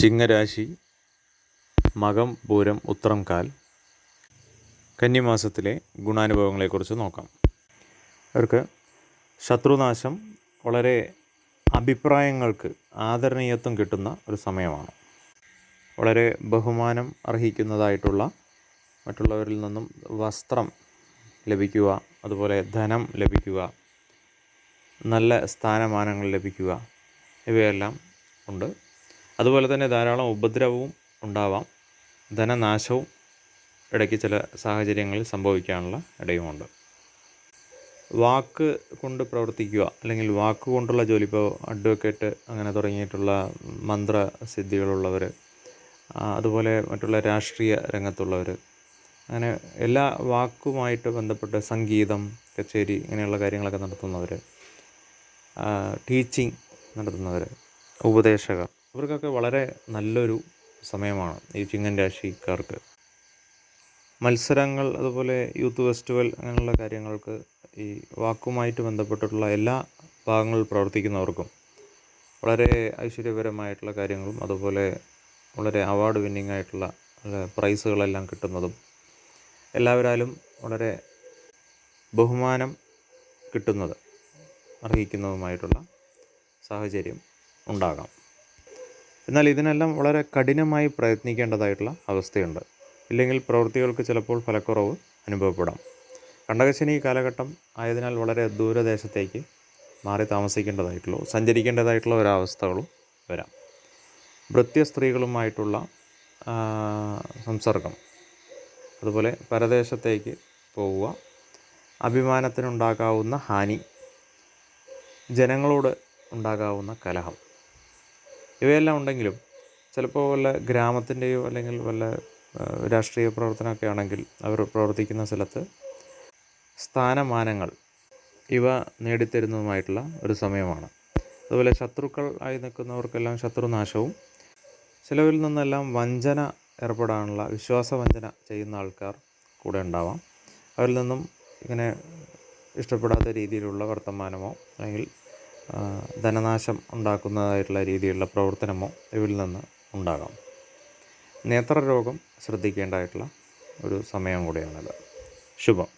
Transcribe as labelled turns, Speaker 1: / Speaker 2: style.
Speaker 1: ചിങ്ങരാശി മകം പൂരം ഉത്രം കാൽ. കന്നിമാസത്തിലെ ഗുണാനുഭവങ്ങളെക്കുറിച്ച് നോക്കാം. അവർക്ക് ശത്രുനാശം വളരെ അഭിപ്രായങ്ങൾക്ക് ആദരണീയത്വം കിട്ടുന്ന ഒരു സമയമാണ്. വളരെ ബഹുമാനം അർഹിക്കുന്നതായിട്ടുള്ള മറ്റുള്ളവരിൽ നിന്നും വസ്ത്രം ലഭിക്കുക അതുപോലെ ധനം ലഭിക്കുക നല്ല സ്ഥാനമാനങ്ങൾ ലഭിക്കുക ഇവയെല്ലാം ഉണ്ട്. അതുപോലെ തന്നെ ധാരാളം ഉപദ്രവവും ഉണ്ടാവാം. ധനനാശവും ഇടയ്ക്ക് ചില സാഹചര്യങ്ങളിൽ സംഭവിക്കാനുള്ള ഇടയുമുണ്ട്. വാക്ക് കൊണ്ട് പ്രവർത്തിക്കുക അല്ലെങ്കിൽ വാക്ക് കൊണ്ടുള്ള ജോലി ഇപ്പോൾ അഡ്വക്കേറ്റ് അങ്ങനെ തുടങ്ങിയിട്ടുള്ള മന്ത്രസിദ്ധികളുള്ളവർ അതുപോലെ മറ്റുള്ള രാഷ്ട്രീയ രംഗത്തുള്ളവർ അങ്ങനെ എല്ലാ വാക്കുമായിട്ട് ബന്ധപ്പെട്ട് സംഗീതം കച്ചേരി ഇങ്ങനെയുള്ള കാര്യങ്ങളൊക്കെ നടത്തുന്നവർ ടീച്ചിങ് നടത്തുന്നവർ ഉപദേശകർ ഇവർക്കൊക്കെ വളരെ നല്ലൊരു സമയമാണ് ഈ ചിങ്ങൻ രാശിക്കാർക്ക്. മത്സരങ്ങൾ അതുപോലെ യൂത്ത് ഫെസ്റ്റിവൽ അങ്ങനെയുള്ള കാര്യങ്ങൾക്ക് ഈ വാക്കുമായിട്ട് ബന്ധപ്പെട്ടിട്ടുള്ള എല്ലാ ഭാഗങ്ങളിൽ പ്രവർത്തിക്കുന്നവർക്കും വളരെ ഐശ്വര്യപരമായിട്ടുള്ള കാര്യങ്ങളും അതുപോലെ വളരെ അവാർഡ് വിന്നിംഗ് ആയിട്ടുള്ള പ്രൈസുകളെല്ലാം കിട്ടുന്നതും എല്ലാവരാലും വളരെ ബഹുമാനം കിട്ടുന്നത് അർഹിക്കുന്നതുമായിട്ടുള്ള സാഹചര്യം ഉണ്ടാകാം. എന്നാൽ ഇതിനെല്ലാം വളരെ കഠിനമായി പ്രയത്നിക്കേണ്ടതായിട്ടുള്ള അവസ്ഥയുണ്ട്. ഇല്ലെങ്കിൽ പ്രവൃത്തികൾക്ക് ചിലപ്പോൾ ഫലക്കുറവ് അനുഭവപ്പെടാം. കണ്ടകശനി കാലഘട്ടം ആയതിനാൽ വളരെ ദൂരദേശത്തേക്ക് മാറി താമസിക്കേണ്ടതായിട്ടുള്ളൂ സഞ്ചരിക്കേണ്ടതായിട്ടുള്ള ഒരവസ്ഥകളും വരാം. വൃത്യ സ്ത്രീകളുമായിട്ടുള്ള സംസർഗം. അതുപോലെ പരദേശത്തേക്ക് പോവുക. അഭിമാനത്തിനുണ്ടാകാവുന്ന ഹാനി. ജനങ്ങളോട് ഉണ്ടാകാവുന്ന കലഹം. ഇവയെല്ലാം ഉണ്ടെങ്കിലും ചിലപ്പോൾ വല്ല ഗ്രാമത്തിന്റെയോ അല്ലെങ്കിൽ വല്ല രാഷ്ട്രീയ പ്രവർത്തനമൊക്കെ ആണെങ്കിൽ അവർ പ്രവർത്തിക്കുന്ന സ്ഥലത്ത് സ്ഥാനമാനങ്ങൾ ഇവ നേടിത്തരുന്നതുമായിട്ടുള്ള ഒരു സമയമാണ്. അതുപോലെ ശത്രുക്കൾ ആയി നിൽക്കുന്നവർക്കെല്ലാം ശത്രുനാശവും ചിലവിൽ നിന്നെല്ലാം വഞ്ചന ഏർപ്പെടാനുള്ള വിശ്വാസവഞ്ചന ചെയ്യുന്ന ആൾക്കാർ കൂടെ ഉണ്ടാവാം. അവരിൽ നിന്നും ഇങ്ങനെ ഇഷ്ടപ്പെടാത്ത രീതിയിലുള്ള വർത്തമാനമോ അല്ലെങ്കിൽ ധനനാശം ഉണ്ടാക്കുന്നതായിട്ടുള്ള രീതിയിലുള്ള പ്രവർത്തനമോ ഇവിൽ നിന്ന് ഉണ്ടാകാം. നേത്രരോഗം ശ്രദ്ധിക്കേണ്ടതായിട്ടുള്ള ഒരു സമയം കൂടിയാണിത്. ശുഭം.